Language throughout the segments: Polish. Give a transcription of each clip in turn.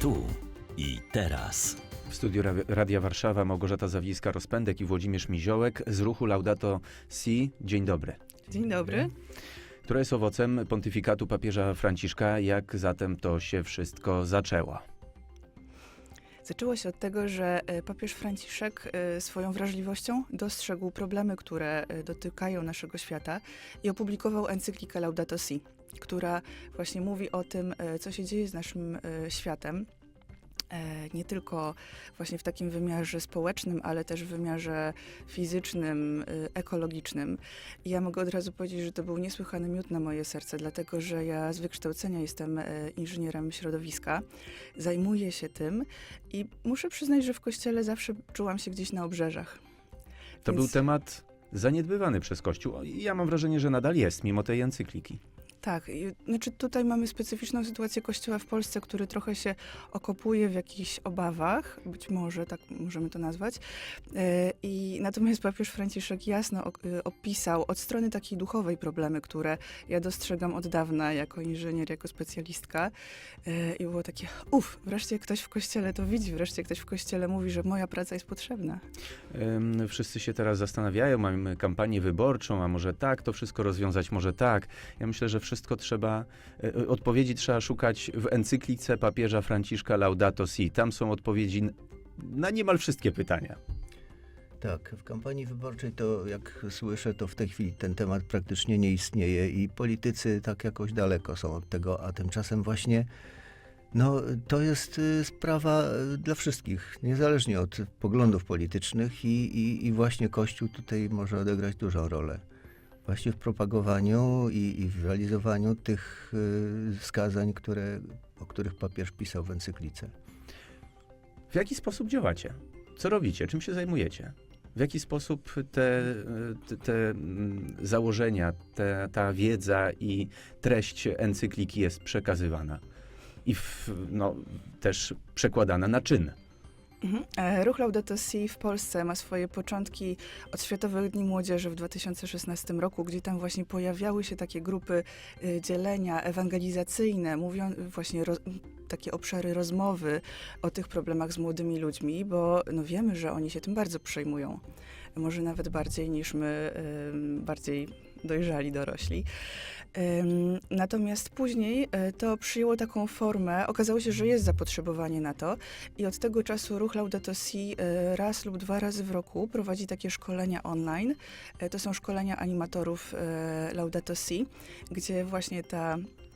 Tu i teraz. W studiu Ra- Radia Warszawa Małgorzata Zawliska-Rozpędek i Włodzimierz Miziołek z ruchu Laudato Si. Dzień dobry. Dzień dobry. Które jest owocem pontyfikatu papieża Franciszka. Jak zatem to się wszystko zaczęło? Zaczęło się od tego, że e, papież Franciszek e, swoją wrażliwością dostrzegł problemy, które e, dotykają naszego świata i opublikował encyklikę Laudato Si, która właśnie mówi o tym, co się dzieje z naszym światem. E, Nie tylko właśnie w takim wymiarze społecznym, ale też w wymiarze fizycznym, e, ekologicznym. I ja mogę od razu powiedzieć, że to był niesłychany miód na moje serce, dlatego że ja z wykształcenia jestem e, inżynierem środowiska, zajmuję się tym i muszę przyznać, że w kościele zawsze czułam się gdzieś na obrzeżach. To Więc- był temat zaniedbywany przez Kościół. I ja mam wrażenie, że nadal jest, mimo tej encykliki. Tak, znaczy tutaj mamy specyficzną sytuację Kościoła w Polsce, który trochę się okopuje w jakichś obawach, być może tak możemy to nazwać. E, I natomiast papież Franciszek jasno y, opisał od strony takiej duchowej problemy, które ja dostrzegam od dawna jako inżynier, jako specjalistka. E, I było takie, uff, wreszcie ktoś w Kościele to widzi, wreszcie ktoś w Kościele mówi, że moja praca jest potrzebna. Wszyscy się teraz zastanawiają, mamy kampanię wyborczą, a może tak, to wszystko rozwiązać, może tak. Ja myślę, że wszystko trzeba, y, odpowiedzi trzeba szukać w encyklice papieża Franciszka Laudato Si. Tam są odpowiedzi na niemal wszystkie pytania. Tak, w kampanii wyborczej to jak słyszę, to w tej chwili ten temat praktycznie nie istnieje i politycy tak jakoś daleko są od tego, a tymczasem właśnie no, to jest y, sprawa y, dla wszystkich, niezależnie od poglądów politycznych i, i, i właśnie Kościół tutaj może odegrać dużą rolę. Właśnie w propagowaniu i, i w realizowaniu tych y, wskazań, które, o których papież pisał w encyklice. W jaki sposób działacie? Co robicie? Czym się zajmujecie? W jaki sposób te, te, te mm, założenia, te, ta wiedza i treść encykliki jest przekazywana? I w, no, też przekładana na czyn. Mhm. E, Ruch Laudato Si w Polsce ma swoje początki od Światowych Dni Młodzieży w 2016 roku, gdzie tam właśnie pojawiały się takie grupy y, dzielenia ewangelizacyjne, mówią właśnie roz, takie obszary rozmowy o tych problemach z młodymi ludźmi, bo no wiemy, że oni się tym bardzo przejmują. Może nawet bardziej niż my, bardziej dojrzali dorośli. Natomiast później y, to przyjęło taką formę, okazało się, że jest zapotrzebowanie na to i od tego czasu ruch Laudato Si y, raz lub dwa razy w roku prowadzi takie szkolenia online. Y, To są szkolenia animatorów Laudato Si, gdzie właśnie ta e,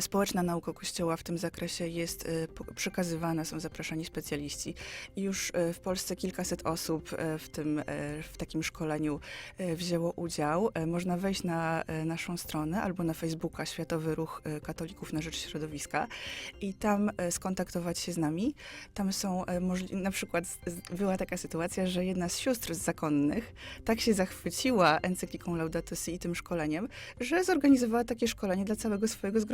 społeczna nauka Kościoła w tym zakresie jest e, przekazywana, są zapraszani specjaliści. Już e, w Polsce kilkaset osób e, w tym, e, w takim szkoleniu e, wzięło udział. E, Można wejść na e, naszą stronę albo na Facebooka Światowy Ruch e, Katolików na Rzecz Środowiska i tam e, skontaktować się z nami. Tam są e, na przykład była taka sytuacja, że jedna z sióstr zakonnych tak się zachwyciła encykliką Laudato Si i tym szkoleniem, że zorganizowała takie szkolenie dla całego swojego zgromadzenia.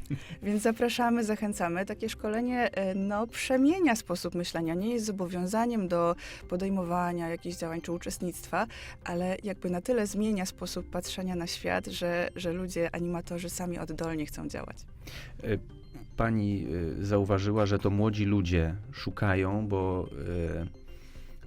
Więc zapraszamy, zachęcamy. Takie szkolenie e, no, przemienia sposób myślenia. Nie jest zobowiązaniem do podejmowania jakichś działań czy uczestnictwa, ale jakby na tyle zmienia sposób patrzenia na świat, że, że ludzie, animatorzy sami oddolnie chcą działać. Y, Pani y, zauważyła, że to młodzi ludzie szukają, bo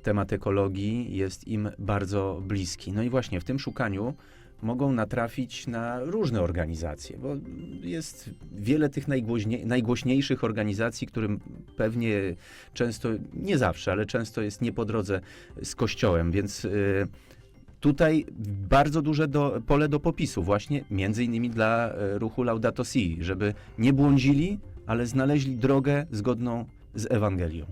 temat ekologii jest im bardzo bliski. No i właśnie w tym szukaniu mogą natrafić na różne organizacje, bo jest wiele tych najgłośnie, najgłośniejszych organizacji, którym pewnie często, nie zawsze, ale często jest nie po drodze z Kościołem, więc y, tutaj bardzo duże do, pole do popisu właśnie, między innymi dla e, ruchu Laudato Si, żeby nie błądzili, ale znaleźli drogę zgodną z Ewangelią.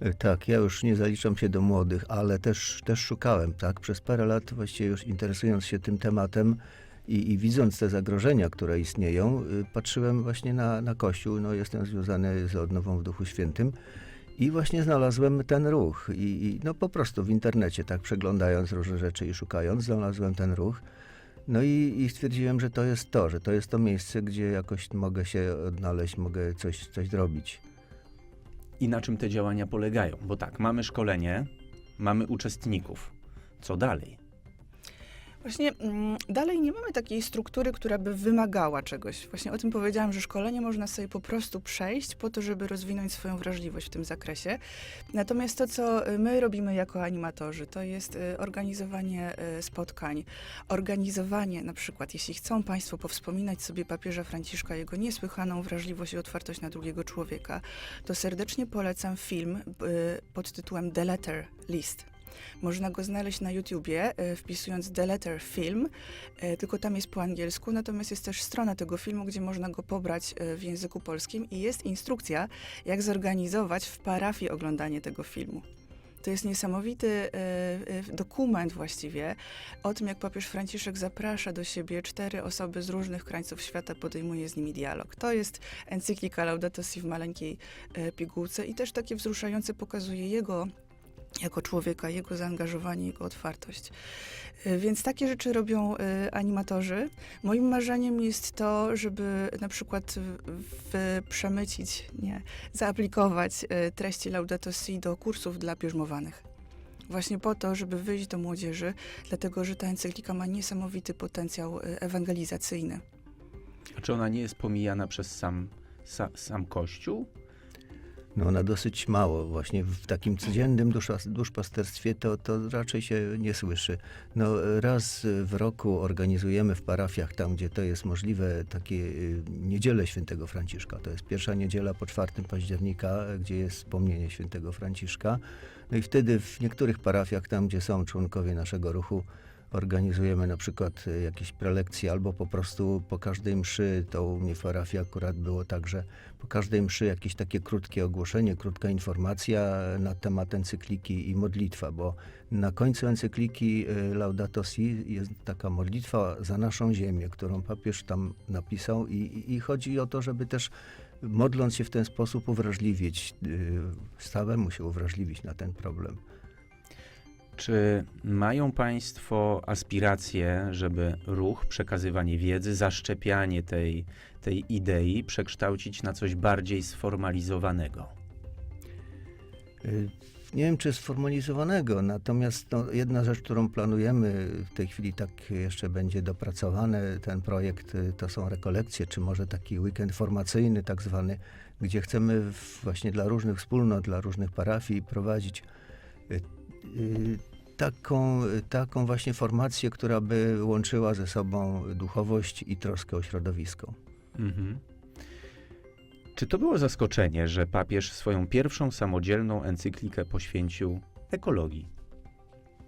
E, Tak, ja już nie zaliczam się do młodych, ale też, też szukałem, tak, przez parę lat właściwie już interesując się tym tematem i, i widząc te zagrożenia, które istnieją, y, patrzyłem właśnie na, na Kościół, no jestem związany z odnową w Duchu Świętym i właśnie znalazłem ten ruch i, i no po prostu w internecie, tak, przeglądając różne rzeczy i szukając, znalazłem ten ruch. No i, i stwierdziłem, że to jest to, że to jest to miejsce, gdzie jakoś mogę się odnaleźć, mogę coś, coś zrobić. I na czym te działania polegają? Bo tak, mamy szkolenie, mamy uczestników. Co dalej? Właśnie mm, dalej nie mamy takiej struktury, która by wymagała czegoś. Właśnie o tym powiedziałam, że szkolenie można sobie po prostu przejść po to, żeby rozwinąć swoją wrażliwość w tym zakresie. Natomiast to, co y, my robimy jako animatorzy, to jest y, organizowanie y, spotkań, organizowanie na przykład, jeśli chcą Państwo powspominać sobie papieża Franciszka, jego niesłychaną wrażliwość i otwartość na drugiego człowieka, to serdecznie polecam film pod tytułem The Letter List. Można go znaleźć na YouTubie, e, wpisując The Letter Film, e, tylko tam jest po angielsku, natomiast jest też strona tego filmu, gdzie można go pobrać e, w języku polskim i jest instrukcja, jak zorganizować w parafii oglądanie tego filmu. To jest niesamowity dokument właściwie o tym, jak papież Franciszek zaprasza do siebie cztery osoby z różnych krańców świata, podejmuje z nimi dialog. To jest encyklika Laudato Si w maleńkiej pigułce i też takie wzruszające pokazuje jego jako człowieka, jego zaangażowanie, jego otwartość. Y, Więc takie rzeczy robią y, animatorzy. Moim marzeniem jest to, żeby na przykład przemycić, nie, zaaplikować y, treści Laudato Si do kursów dla bierzmowanych. Właśnie po to, żeby wyjść do młodzieży, dlatego że ta encyklika ma niesamowity potencjał ewangelizacyjny. A czy ona nie jest pomijana przez sam, sa, sam Kościół? No ona dosyć mało właśnie w takim codziennym duszpasterstwie to, to raczej się nie słyszy. No raz w roku organizujemy w parafiach, tam gdzie to jest możliwe, takie y, niedzielę świętego Franciszka. To jest pierwsza niedziela po 4 października, gdzie jest wspomnienie świętego Franciszka. No i wtedy w niektórych parafiach, tam gdzie są członkowie naszego ruchu, organizujemy na przykład y, jakieś prelekcje albo po prostu po każdej mszy, to u mnie w parafii akurat było tak, że po każdej mszy jakieś takie krótkie ogłoszenie, krótka informacja na temat encykliki i modlitwa, bo na końcu encykliki y, Laudato Si jest taka modlitwa za naszą ziemię, którą papież tam napisał i, i- i chodzi o to, żeby też modląc się w ten sposób uwrażliwić, y, samemu się uwrażliwić na ten problem. Czy mają Państwo aspiracje, żeby ruch, przekazywanie wiedzy, zaszczepianie tej, tej idei przekształcić na coś bardziej sformalizowanego? Y, Nie wiem, czy sformalizowanego, natomiast no, jedna rzecz, którą planujemy, w tej chwili tak jeszcze będzie dopracowany ten projekt, y, to są rekolekcje, czy może taki weekend formacyjny tak zwany, gdzie chcemy właśnie dla różnych wspólnot, dla różnych parafii prowadzić y, taką, taką właśnie formację, która by łączyła ze sobą duchowość i troskę o środowisko. Mhm. Czy to było zaskoczenie, że papież swoją pierwszą samodzielną encyklikę poświęcił ekologii?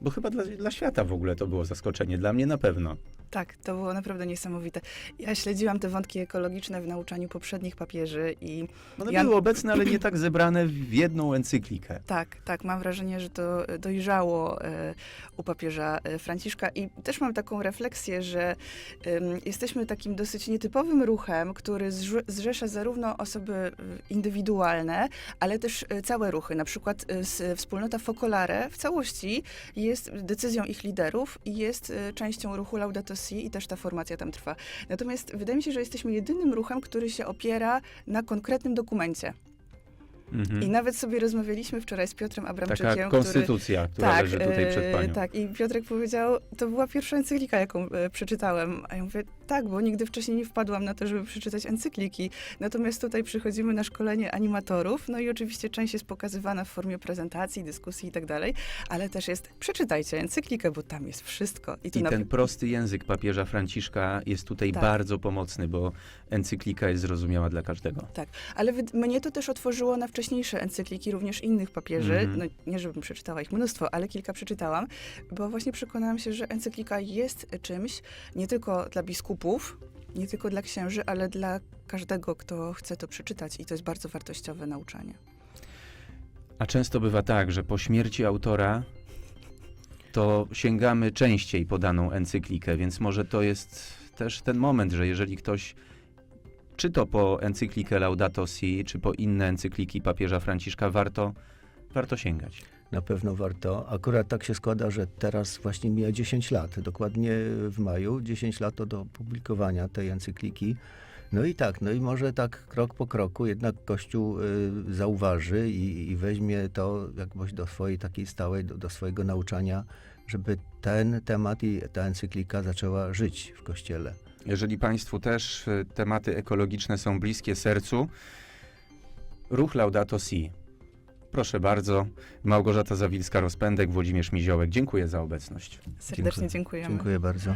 Bo chyba dla, dla świata w ogóle to było zaskoczenie, dla mnie na pewno. Tak, to było naprawdę niesamowite. Ja śledziłam te wątki ekologiczne w nauczaniu poprzednich papieży i One były obecne, ale nie tak zebrane w jedną encyklikę. Tak, tak, mam wrażenie, że to e, dojrzało e, u papieża e, Franciszka i też mam taką refleksję, że em, jesteśmy takim dosyć nietypowym ruchem, który zrze- zrzesza zarówno osoby e, indywidualne, ale też e, całe ruchy. Na przykład e, wspólnota Focolare w całości jest decyzją ich liderów i jest e, częścią ruchu Laudato Si i też ta formacja tam trwa. Natomiast wydaje mi się, że jesteśmy jedynym ruchem, który się opiera na konkretnym dokumencie. Mhm. I nawet sobie rozmawialiśmy wczoraj z Piotrem Abramczykiem, Taka który... konstytucja, która leży tutaj przed e, panią. Tak, i Piotrek powiedział, to była pierwsza encyklika, jaką e, przeczytałem. A ja mówię, tak, bo nigdy wcześniej nie wpadłam na to, żeby przeczytać encykliki. Natomiast tutaj przychodzimy na szkolenie animatorów, no i oczywiście część jest pokazywana w formie prezentacji, dyskusji i tak dalej, ale też jest, przeczytajcie encyklikę, bo tam jest wszystko. I, I na- ten prosty język papieża Franciszka jest tutaj Tak. bardzo pomocny, bo encyklika jest zrozumiała dla każdego. Ale wyd- mnie to też otworzyło na wcześniejsze encykliki również innych papieży. Mhm. No, nie, żebym przeczytała ich mnóstwo, ale kilka przeczytałam, bo właśnie przekonałam się, że encyklika jest czymś nie tylko dla biskupów, nie tylko dla księży, ale dla każdego, kto chce to przeczytać. I to jest bardzo wartościowe nauczanie. A często bywa tak, że po śmierci autora to sięgamy częściej po daną encyklikę, więc może to jest też ten moment, że jeżeli ktoś czy to po encyklikę Laudato Si, czy po inne encykliki papieża Franciszka, warto, warto sięgać. Na pewno warto. Akurat tak się składa, że teraz właśnie mija 10 lat, dokładnie w maju, 10 lat od opublikowania tej encykliki. No i tak, no i może tak krok po kroku jednak Kościół y, zauważy i, i weźmie to jakbyś do swojej takiej stałej, do, do swojego nauczania, żeby ten temat i ta encyklika zaczęła żyć w Kościele. Jeżeli Państwu też y, tematy ekologiczne są bliskie sercu, ruch Laudato Si. Proszę bardzo, Małgorzata Zawilska-Rozpędek, Włodzimierz Miziołek. Dziękuję za obecność. Serdecznie Dziękuję. dziękujemy. Dziękuję bardzo.